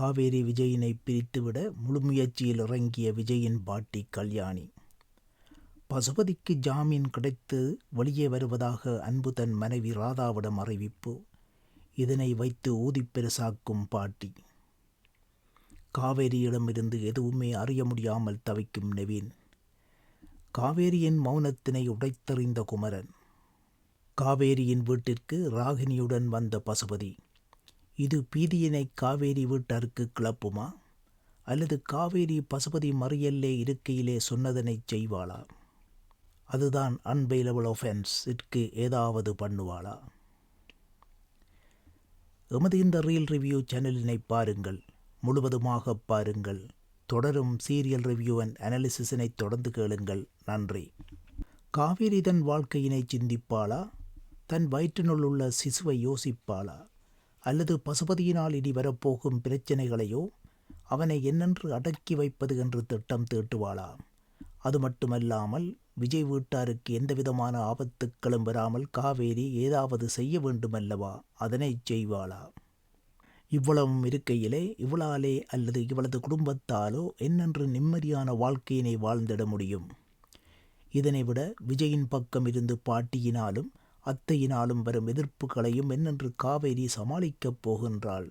காவேரி விஜயினை பிரித்துவிட முழு முயற்சியில் இறங்கிய விஜயின் பாட்டி கல்யாணி. பசுபதிக்கு ஜாமீன் கிடைத்து வெளியே வருவதாக அன்பு தன் மனைவி ராதாவிடம் அறிவிப்பு. இதனை வைத்து ஊதி பெருசாக்கும் பாட்டி. காவேரியிடமிருந்து எதுவுமே அறிய முடியாமல் தவிக்கும் நெவீன். காவேரியின் மௌனத்தினை உடைத்தெறிந்த குமரன். காவேரியின் வீட்டிற்கு ராகினியுடன் வந்த பசுபதி. இது பீதியினை காவேரி வீட்டாருக்கு கிளப்புமா? அல்லது காவேரி பசுபதி மறியல்லே இருக்கையிலே சொன்னதனை செய்வாளா? அதுதான் அன்பெயிலபிள் ஒஃபென்ஸ் இதற்கு ஏதாவது பண்ணுவாளா? எமது இந்த ரீல் ரிவ்யூ சேனலினை பாருங்கள். முழுவதுமாக பாருங்கள். தொடரும் சீரியல் ரிவ்யூ அண்ட் அனாலிசிஸினை தொடர்ந்து கேளுங்கள். நன்றி. காவேரி தன் வாழ்க்கையினை சிந்திப்பாளா? தன் வயிற்றினுள் உள்ள சிசுவை யோசிப்பாளா? அல்லது பசுபதியினால் இனி வரப்போகும் பிரச்சனைகளையோ அவனை என்னென்று அடக்கி வைப்பது என்று திட்டம் தீட்டுவாளா அது மட்டுமல்லாமல் விஜய் வீட்டாருக்கு எந்தவிதமான ஆபத்துக்களும் வராமல் காவேரி ஏதாவது செய்ய வேண்டுமல்லவா? அதனை செய்வாளா இவ்வளவும் இருக்கையிலே இவளாலே அல்லது இவளது குடும்பத்தாலோ என்னென்று நிம்மதியான வாழ்க்கையினை வாழ்ந்திட முடியும். இதனை விட விஜயின் பக்கம் இருந்து பாட்டியினாலும் அத்தையினாலும் வரும் எதிர்ப்புகளையும் என்னென்று காவேரி சமாளிக்கப் போகின்றாள்.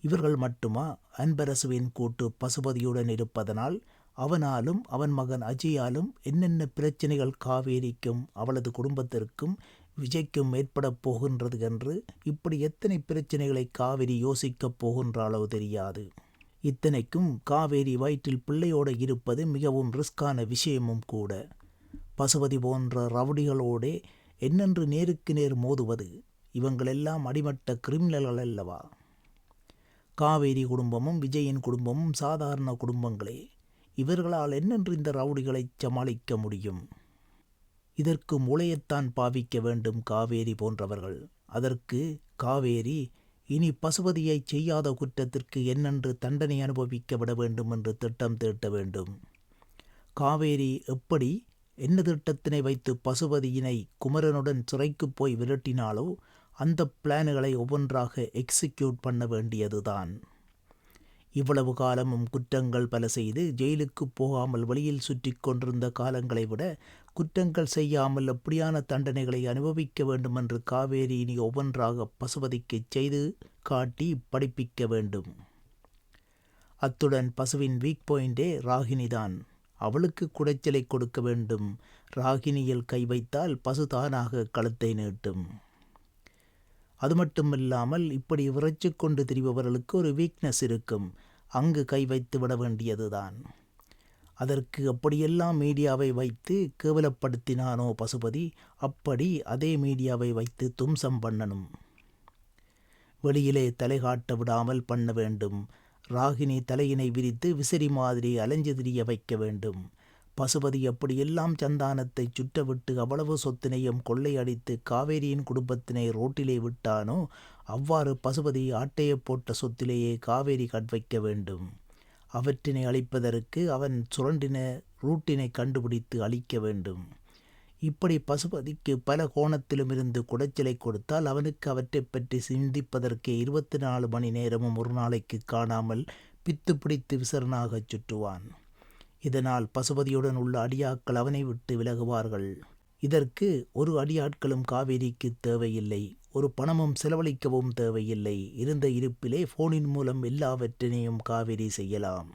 இவர்கள் மட்டுமா? அன்பரசுவின் கூட்டு பசுபதியுடன் இருப்பதனால் அவனாலும் அவன் மகன் அஜயாலும் என்னென்ன பிரச்சனைகள் காவேரிக்கும் அவளது குடும்பத்திற்கும் விஜய்க்கும் ஏற்படப் போகின்றது என்று இப்படி எத்தனை பிரச்சனைகளை காவேரி யோசிக்கப் போகின்றாளோ தெரியாது. இத்தனைக்கும் காவேரி வயிற்றில் பிள்ளையோடு இருப்பது மிகவும் ரிஸ்கான விஷயமும் கூட. பசுபதி போன்ற ரவுடிகளோடே என்னென்று நேருக்கு நேர் மோதுவது? இவங்களெல்லாம் அடிமட்ட கிரிமினல்கள் அல்லவா? காவேரி குடும்பமும் விஜயின் குடும்பமும் சாதாரண குடும்பங்களே. இவர்களால் என்னென்று இந்த ரவுடிகளை சமாளிக்க முடியும்? இதற்கு முளையத்தான் பாவிக்க வேண்டும் காவேரி போன்றவர்கள். அதற்கு காவேரி இனி பசுபதியை செய்யாத குற்றத்திற்கு என்னென்று தண்டனை அனுபவிக்க விட வேண்டும் என்று திட்டம் தீட்ட வேண்டும். காவேரி எப்படி என்ன திட்டத்தினை வைத்து பசுபதியினை குமரனுடன் சிறைக்கு போய் விரட்டினாலோ அந்த பிளான்களை ஒவ்வொன்றாக எக்ஸிக்யூட் பண்ண வேண்டியதுதான். இவ்வளவு காலமும் குற்றங்கள் பல செய்து ஜெயிலுக்கு போகாமல் வெளியில் சுற்றி கொண்டிருந்த காலங்களை விட குற்றங்கள் செய்யாமல் அப்படியான தண்டனைகளை அனுபவிக்க வேண்டுமென்று காவேரி இனி ஒவ்வொன்றாக பசுபதிக்கு செய்து காட்டி படிப்பிக்க வேண்டும். அத்துடன் பசுவின் வீக் பாயிண்டே ராகினிதான் அவளுக்கு குடைச்சலை கொடுக்க வேண்டும். ராகினியில் கை வைத்தால் பசு தானாக கழுத்தை நீட்டும். அது மட்டுமில்லாமல் இப்படி விரைச்சு கொண்டு திரிபவர்களுக்கு ஒரு வீக்னஸ் இருக்கும். அங்கு கை வைத்து விட வேண்டியதுதான். அதற்கு அப்படியெல்லாம் மீடியாவை வைத்து கேவலப்படுத்தினானோ பசுபதி? அப்படி அதே மீடியாவை வைத்து தும்சம் பண்ணணும். வெளியிலே தலை காட்ட விடாமல் பண்ண வேண்டும். ராகினி தலையினை விரித்து விசிறி மாதிரி அலைஞ்சு திரிய வைக்க வேண்டும். பசுபதி அப்படியெல்லாம் சந்தானத்தை சுட்டவிட்டு அவ்வளவு சொத்தினையும் கொள்ளையடித்து காவேரியின் குடும்பத்தினை ரோட்டிலே விட்டானோ அவ்வாறு பசுபதி ஆட்டையை போட்ட சொத்திலேயே காவேரி கட்வைக்க வேண்டும். அவற்றினை அழிப்பதற்கு அவன் சுரண்டின ரூட்டினை கண்டுபிடித்து அழிக்க வேண்டும். இப்படி பசுபதிக்கு பல கோணத்திலும் இருந்து குடைச்சலை கொடுத்தால் அவனுக்கு அவற்றை பற்றி சிந்திப்பதற்கே இருபத்தி நாலு மணி நேரமும் ஒரு நாளைக்கு காணாமல் பித்து பிடித்து விசரணாகச் சுற்றுவான். இதனால் பசுபதியுடன் உள்ள அடியாட்கள் அவனை விட்டு விலகுவார்கள். இதற்கு ஒரு அடியாட்களும் காவேரிக்கு தேவையில்லை ஒரு பணமும் செலவழிக்கவும் தேவையில்லை. இருந்த இருப்பிலே போனின் மூலம் எல்லாவற்றினையும் காவேரி செய்யலாம்.